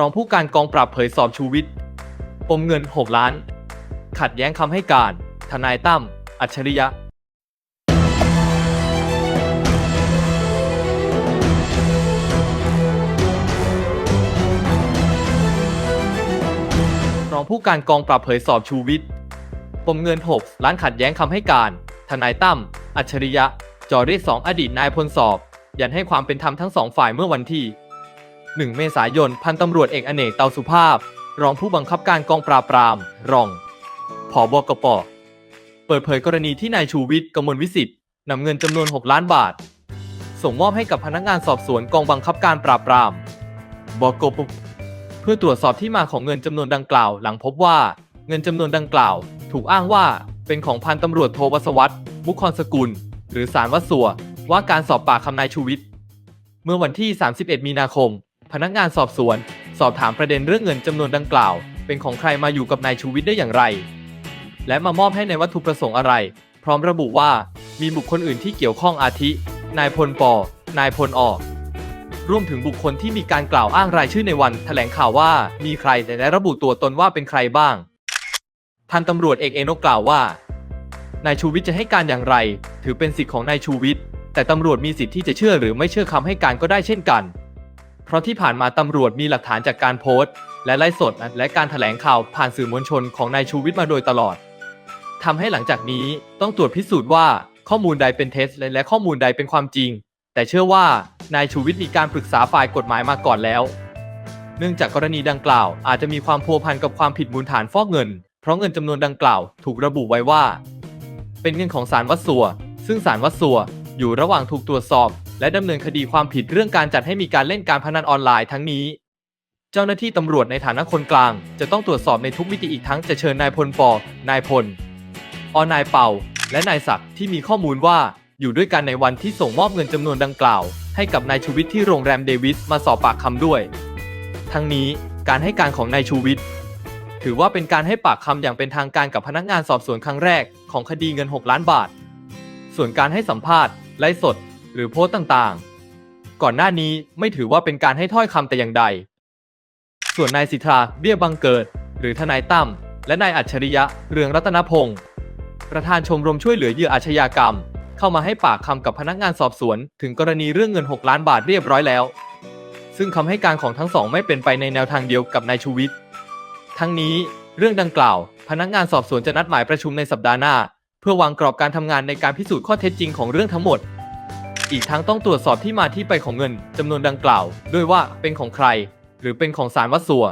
รองผู้การกองปราบเผยสอบชูวิทย์ปมเงิน 6 ล้าน ขัดแย้งคำให้การ ทนายตั้ม อัจฉริยะรองผู้การกองปราบเผยสอบชูวิทย์ปมเงิน 6 ล้านขัดแย้งคำให้การ ทนายตั้ม อัจฉริยะ จอเรียกสองอดีตนายพลสอบ ยันให้ความเป็นธรรมทั้งสองฝ่ายเมื่อวันที่ 1 เมษายน พันตำรวจเอกอเนกเตาสุภาพ รองผู้บังคับการกองปราบปราม รองผอบกปเปิดเผยกรณีที่นายชูวิทย์กมลวิสิทธิ์นำเงินจำนวน 6 ล้านบาท ส่งมอบให้กับพนักงานสอบสวนกองบังคับการปราบปรามบกปเพื่อตรวจสอบที่มาของเงินจำนวนดังกล่าว หลังพบว่าเงินจำนวนดังกล่าว ถูกอ้างว่าเป็นของพันตำรวจโทวสวัสด์มุขครสกุล หรือสารวัสสัวว่าการสอบปากคำนายชูวิทย์เมื่อวันที่ 31 มีนาคม พนักงานสอบสวน สอบถามประเด็นเรื่องเงินจำนวนดังกล่าว เป็นของใครมาอยู่กับนายชูวิทย์ได้อย่างไร และมามอบให้ในวัตถุประสงค์อะไร พร้อมระบุว่ามีบุคคลอื่นที่เกี่ยวข้องอาทิ นายพลปอนายพลออกรวมถึงบุคคลที่มีการกล่าวอ้างรายชื่อในวันแถลงข่าวว่ามีใครแต่ได้ระบุตัวตนว่าเป็นใครบ้างพันตำรวจเอกเอนกกล่าวว่า นายชูวิทย์จะให้การอย่างไร ถือเป็นสิทธิ์ของนายชูวิทย์แต่ตำรวจมีสิทธิ์ที่จะเชื่อหรือไม่เชื่อคำให้การก็ได้เช่นกัน ราะที่ผ่านมาตำรวจมีหลักฐานจากการโพสต์ และไลฟ์สดและการแถลงข่าวผ่านสื่อมวลชนของนายชูวิทย์มาโดยตลอดทำให้หลังจากนี้ต้องตรวจพิสูจน์ว่าข้อมูลใดเป็นเท็จและข้อมูลใดเป็นความจริง แต่เชื่อว่านายชูวิทย์มีการปรึกษาฝ่ายกฎหมายมาก่อนแล้ว เนื่องจากกรณีดังกล่าวอาจจะมีความพัวพันกับความผิดมูลฐานฟอกเงิน เพราะเงินจำนวนดังกล่าวถูกระบุไว้ว่า เป็นเงินของศาลวัดสัว ซึ่งศาลวัดสัวอยู่ระหว่างถูกตรวจสอบ และดำเนินคดีความผิดเรื่องการจัดให้มีการเล่นการพนันออนไลน์ทั้งนี้ เจ้าหน้าที่ตำรวจในฐานะคนกลาง จะต้องตรวจสอบในทุกมิติอีกทั้งจะเชิญนายพลปนายพล อนายเป่า และนายศักดิ์ที่มีข้อมูลว่าอยู่ด้วยกันในวันที่ส่งมอบเงินจำนวนดังกล่าว ให้กับนายชูวิทย์ที่โรงแรมเดวิสมาสอบปากคำด้วย ทั้งนี้การให้การของนายชูวิทย์ถือว่าเป็นการให้ปากคำอย่างเป็นทางการกับพนักงานสอบสวนครั้งแรกของคดีเงิน 6 ล้านบาท ส่วนการให้สัมภาษณ์ไลฟ์สด หรือโพสต์ต่างๆ ก่อนหน้านี้ไม่ถือว่าเป็นการให้ถ้อยคำแต่อย่างใด ส่วนนายสิทธาเบี้ยบังเกิด หรือทนายตั้มและนายอัจฉริยะเรืองรัตนพงศ์ประธานชมรมช่วยเหลือเหยื่ออาชญากรรม เข้ามาให้ปากคำกับพนักงานสอบสวน ถึงกรณีเรื่องเงิน 6 ล้านบาทเรียบร้อยแล้ว ซึ่งคำให้การของทั้งสองไม่เป็นไปในแนวทางเดียวกับนายชูวิทย์ทั้งนี้เรื่องดังกล่าว พนักงานสอบสวนจะนัดหมายประชุมในสัปดาห์หน้า เพื่อวางกรอบการทำงานในการพิสูจน์ข้อเท็จจริงของเรื่องทั้งหมด อีกทั้งต้องตรวจสอบที่มาที่ไปของเงินจำนวนดังกล่าว ด้วยว่าเป็นของใคร หรือเป็นของศาลวัดสัว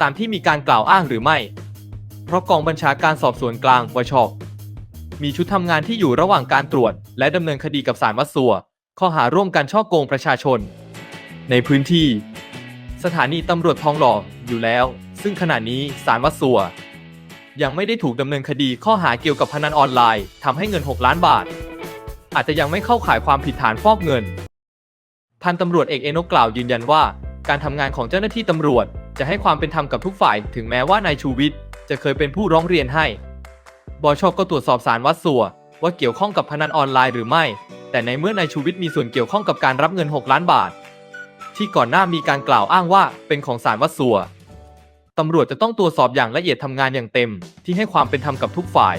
ตามที่มีการกล่าวอ้างหรือไม่ เพราะกองบัญชาการสอบสวนกลางวชมีชุดทำงานที่อยู่ระหว่างการตรวจ และดำเนินคดีกับศาลวัดสัว ข้อหาร่วมกันช่อโกงประชาชน ในพื้นที่ สถานีตำรวจทองหล่ออยู่แล้ว ซึ่งขณะนี้ศาลวัดสัว ยังไม่ได้ถูกดำเนินคดีข้อหาเกี่ยวกับพนันออนไลน์ทำให้เงิน 6 ล้านบาท อาจจะยังไม่เข้าข่ายความผิดฐานฟอกเงิน พันตำรวจเอกเอนกกล่าวยืนยันว่า การทำงานของเจ้าหน้าที่ตำรวจ จะให้ความเป็นธรรมกับทุกฝ่าย ถึงแม้ว่านายชูวิทย์จะเคยเป็นผู้ร้องเรียนให้ บชก็ตรวจสอบสารวัดสัวว่าเกี่ยวข้องกับพนันออนไลน์หรือไม่ แต่ในเมื่อนายชูวิทย์มีส่วนเกี่ยวข้องกับการรับเงิน 6 ล้านบาท ที่ก่อนหน้ามีการกล่าวอ้างว่าเป็นของสารวัดสัวตำรวจจะต้องตรวจสอบอย่างละเอียดทำงานอย่างเต็ม ที่ให้ความเป็นธรรมกับทุกฝ่าย